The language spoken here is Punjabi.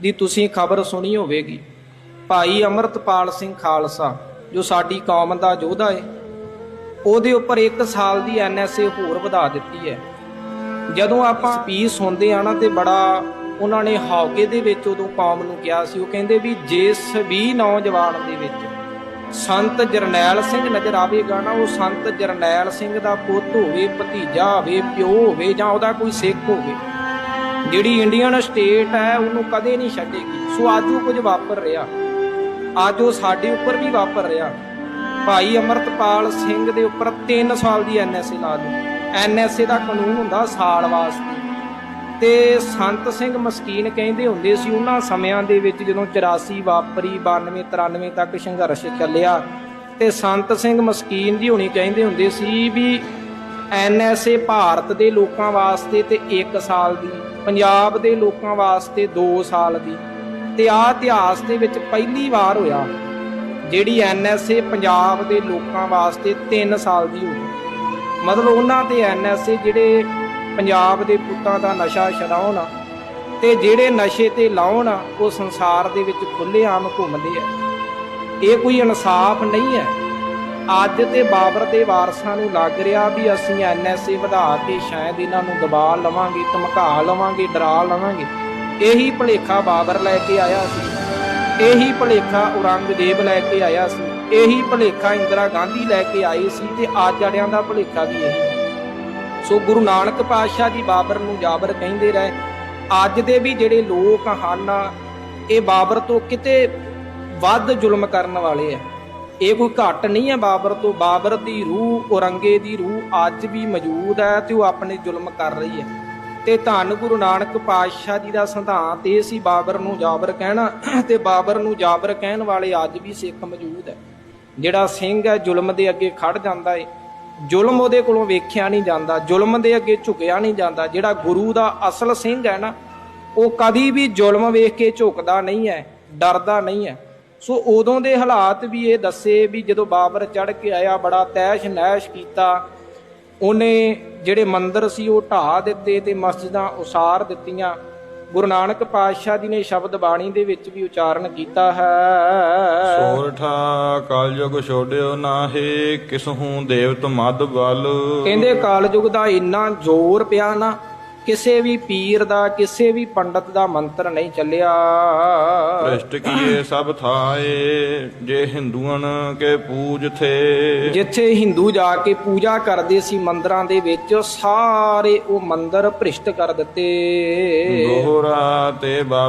ਦੀ ਤੁਸੀਂ ਖਬਰ ਸੁਣੀ ਹੋਵੇਗੀ। ਭਾਈ ਅਮਰਤਪਾਲ ਸਿੰਘ ਖਾਲਸਾ, ਜੋ ਸਾਡੀ ਕੌਮ ਦਾ ਯੋਧਾ ਹੈ ਉਹਦੇ ਉੱਪਰ 1 ਸਾਲ ਦੀ ਐਨਐਸਏ ਹੋਰ ਵਧਾ ਦਿੱਤੀ ਹੈ। ਜਦੋਂ ਆਪਾਂ ਸਪੀਚ ਸੁਣਦੇ ਆ ਨਾ ਤੇ ਬੜਾ ਉਹਨਾਂ ਨੇ ਹੌਕੇ ਦੇ ਵਿੱਚ ਉਦੋਂ ਕੌਮ ਨੂੰ ਕਿਹਾ ਸੀ, ਉਹ ਕਹਿੰਦੇ ਵੀ ਜਿਸ ਵੀ ਨੌਜਵਾਨ ਦੇ ਵਿੱਚ ਸੰਤ ਜਰਨੈਲ ਸਿੰਘ ਨਜ਼ਰ ਆਵੇਗਾ ਨਾ, ਉਹ ਸੰਤ ਜਰਨੈਲ ਸਿੰਘ ਦਾ ਪੁੱਤ ਹੋਵੇ, ਭਤੀਜਾ ਹੋਵੇ, ਪਿਓ ਹੋਵੇ ਜਾਂ ਉਹਦਾ ਕੋਈ ਸਿੱਖ ਹੋਵੇ ਜਿਹੜੀ ਇੰਡੀਅਨ ਸਟੇਟ ਹੈ, ਉਹਨੂੰ ਕਦੇ ਨਹੀਂ ਛੱਡੇਗੀ। ਸੋ ਅੱਜ ਉਹ ਕੁਝ ਵਾਪਰ ਰਿਹਾ। ਅੱਜ ਉਹ ਸਾਡੇ ਉੱਪਰ ਵੀ ਵਾਪਰ ਰਿਹਾ। ਭਾਈ ਅਮਰਤਪਾਲ ਸਿੰਘ ਦੇ ਉੱਪਰ 3 ਸਾਲ ਦੀ ਐਨਐਸਏ ਲਾ ਦਿਓ। ਐਨਐਸਏ ਦਾ ਕਾਨੂੰਨ ਹੁੰਦਾ ਸਾਲ ਵਾਸਤੇ। ਤੇ ਸੰਤ ਸਿੰਘ ਮਸਕੀਨ ਕਹਿੰਦੇ ਹੁੰਦੇ ਸੀ, ਉਹਨਾਂ ਸਮਿਆਂ ਦੇ ਵਿੱਚ ਜਦੋਂ 84 ਵਾਪਰੀ 92 93 ਤੱਕ ਸੰਘਰਸ਼ ਚੱਲਿਆ, ਤੇ ਸੰਤ ਸਿੰਘ ਮਸਕੀਨ ਜੀ ਹੁਣੀ ਕਹਿੰਦੇ ਹੁੰਦੇ ਸੀ ਵੀ ਐਨਐਸਏ ਭਾਰਤ ਦੇ ਲੋਕਾਂ ਵਾਸਤੇ ਤੇ 1 ਸਾਲ ਦੀ, ਪੰਜਾਬ ਦੇ ਲੋਕਾਂ ਵਾਸਤੇ 2 ਸਾਲ ਦੀ। ਤੇ ਆ ਇਤਿਹਾਸ ਦੇ ਵਿੱਚ ਪਹਿਲੀ ਵਾਰ ਹੋਇਆ, ਜਿਹੜੀ ਐਨਐਸਏ ਪੰਜਾਬ ਦੇ ਲੋਕਾਂ ਵਾਸਤੇ 3 ਸਾਲ ਦੀ ਹੋਈ। ਮਤਲਬ ਉਹਨਾਂ ਤੇ ਐਨਐਸਏ ਜਿਹੜੇ ਪੰਜਾਬ ਦੇ ਪੁੱਤਾਂ ਦਾ ਨਸ਼ਾ ਛਡਾਉਣ ਤੇ ਜਿਹੜੇ ਨਸ਼ੇ ਤੇ ਲਾਉਣ ਉਹ ਸੰਸਾਰ ਦੇ ਵਿੱਚ ਖੁੱਲ੍ਹੇਆਮ ਘੁੰਮਦੇ ਆ। ਇਹ ਕੋਈ ਇਨਸਾਫ ਨਹੀਂ ਹੈ। ਅੱਜ ਤੇ ਬਾਬਰ ਦੇ ਵਾਰਸਾਂ ਨੂੰ ਲੱਗ ਰਿਹਾ ਵੀ ਅਸੀਂ ਐਨਐਸਏ ਵਧਾ ਕੇ ਸ਼ਾਇਦ ਇਹਨਾਂ ਨੂੰ ਦਬਾ ਲਵਾਂਗੇ, ਧਮਕਾ ਲਵਾਂਗੇ, ਡਰਾ ਲਵਾਂਗੇ। ਇਹੀ ਭਲੇਖਾ ਬਾਬਰ ਲੈ ਕੇ ਆਇਆ ਸੀ। ਇਹੀ ਭਲੇਖਾ ਔਰੰਗਜ਼ੇਬ ਲੈ ਕੇ ਆਇਆ ਸੀ। ਇਹੀ ਭਲੇਖਾ ਇੰਦਰਾ ਗਾਂਧੀ ਲੈ ਕੇ ਆਈ ਸੀ ਤੇ ਅੱਜ ਵਾਲਿਆਂ ਦਾ ਭਲੇਖਾ ਵੀ ਇਹੀ ਹੈ। ਸੋ ਗੁਰੂ ਨਾਨਕ ਪਾਤਸ਼ਾਹ ਜੀ ਬਾਬਰ ਨੂੰ ਜਾਬਰ ਕਹਿੰਦੇ ਰਹੇ। ਅੱਜ ਦੇ ਵੀ ਜਿਹੜੇ ਲੋਕ ਹਨ, ਇਹ ਬਾਬਰ ਤੋਂ ਕਿਤੇ ਵੱਧ ਜ਼ੁਲਮ ਕਰਨ ਵਾਲੇ ਆ। ਇਹ ਕੋਈ ਘੱਟ ਨਹੀਂ ਹੈ ਬਾਬਰ ਤੋਂ। ਬਾਬਰ ਦੀ ਰੂਹ, ਔਰੰਗੇ ਦੀ ਰੂਹ ਅੱਜ ਵੀ ਮੌਜੂਦ ਹੈ ਤੇ ਉਹ ਆਪਣੇ ਜ਼ੁਲਮ ਕਰ ਰਹੀ ਹੈ। ਤੇ ਧੰਨ ਗੁਰੂ ਨਾਨਕ ਪਾਤਸ਼ਾਹ ਜੀ ਦਾ ਸਿਧਾਂਤ ਇਹ ਸੀ, ਬਾਬਰ ਨੂੰ ਜਾਬਰ ਕਹਿਣਾ ਤੇ ਬਾਬਰ ਨੂੰ ਜਾਬਰ ਕਹਿਣ ਵਾਲੇ ਅੱਜ ਵੀ ਸਿੱਖ ਮੌਜੂਦ ਹੈ। ਜਿਹੜਾ ਸਿੰਘ ਹੈ, ਜ਼ੁਲਮ ਦੇ ਅੱਗੇ ਖੜ ਜਾਂਦਾ ਏ। ਜ਼ੁਲਮ ਉਹਦੇ ਕੋਲੋਂ ਵੇਖਿਆ ਨਹੀਂ ਜਾਂਦਾ, ਜ਼ੁਲਮ ਦੇ ਅੱਗੇ ਝੁਕਿਆ ਨਹੀਂ ਜਾਂਦਾ। ਜਿਹੜਾ ਗੁਰੂ ਦਾ ਅਸਲ ਸਿੰਘ ਹੈ ਨਾ, ਉਹ ਕਦੀ ਵੀ ਜ਼ੁਲਮ ਵੇਖ ਕੇ ਝੁਕਦਾ ਨਹੀਂ ਹੈ, ਡਰਦਾ ਨਹੀਂ ਹੈ। ਸੋ ਉਦੋਂ ਦੇ ਹਾਲਾਤ ਵੀ ਇਹ ਦੱਸੇ ਵੀ ਜਦੋਂ ਬਾਬਰ ਚੜ ਕੇ ਆਇਆ ਬੜਾ ਤੈਸ਼ ਨੈਸ਼ ਕੀਤਾ। ਉਹਨੇ ਜਿਹੜੇ ਮੰਦਰ ਸੀ ਉਹ ਢਾ ਦਿੱਤੇ ਤੇ ਮਸਜਿਦਾਂ ਉਸਾਰ ਦਿੱਤੀਆਂ। ਗੁਰੂ ਨਾਨਕ ਪਾਤਸ਼ਾਹ ਜੀ ਨੇ ਸ਼ਬਦ ਬਾਣੀ ਦੇ ਵਿੱਚ ਵੀ ਉਚਾਰਨ ਕੀਤਾ ਹੈ। ਸੋਰਠਾ ਕਲਯੁਗ ਛੋੜਿਓ ਨਾਹੀ ਕਿਸਹੂ ਦੇਵਤ ਮਦ ਬਲ ਕਹਿੰਦੇ ਕਾਲਯੁਗ ਦਾ ਇੰਨਾ ਜ਼ੋਰ ਪਿਆ ਨਾ ਕਿਸੇ ਵੀ ਪੀਰ ਦਾ ਕਿਸੇ ਵੀ ਪੰਡਤ ਦਾ ਮੰਤਰ ਨਹੀਂ ਚੱਲਿਆ। ਭ੍ਰਿਸ਼ਟ ਕੀਏ ਸਭ ਥਾਏ ਜੇ ਹਿੰਦੂਆਂ ਕੇ ਪੂਜ ਥੇ। ਜਿੱਥੇ ਹਿੰਦੂ ਜਾ ਕੇ ਪੂਜਾ ਕਰਦੇ ਸੀ ਮੰਦਰਾਂ ਦੇ ਵਿੱਚ ਸਾਰੇ ਉਹ ਮੰਦਰ ਭ੍ਰਿਸ਼ਟ ਕਰ ਦਿੱਤੇ। ਦੋਹਰਾ ਤੇ ਬਾ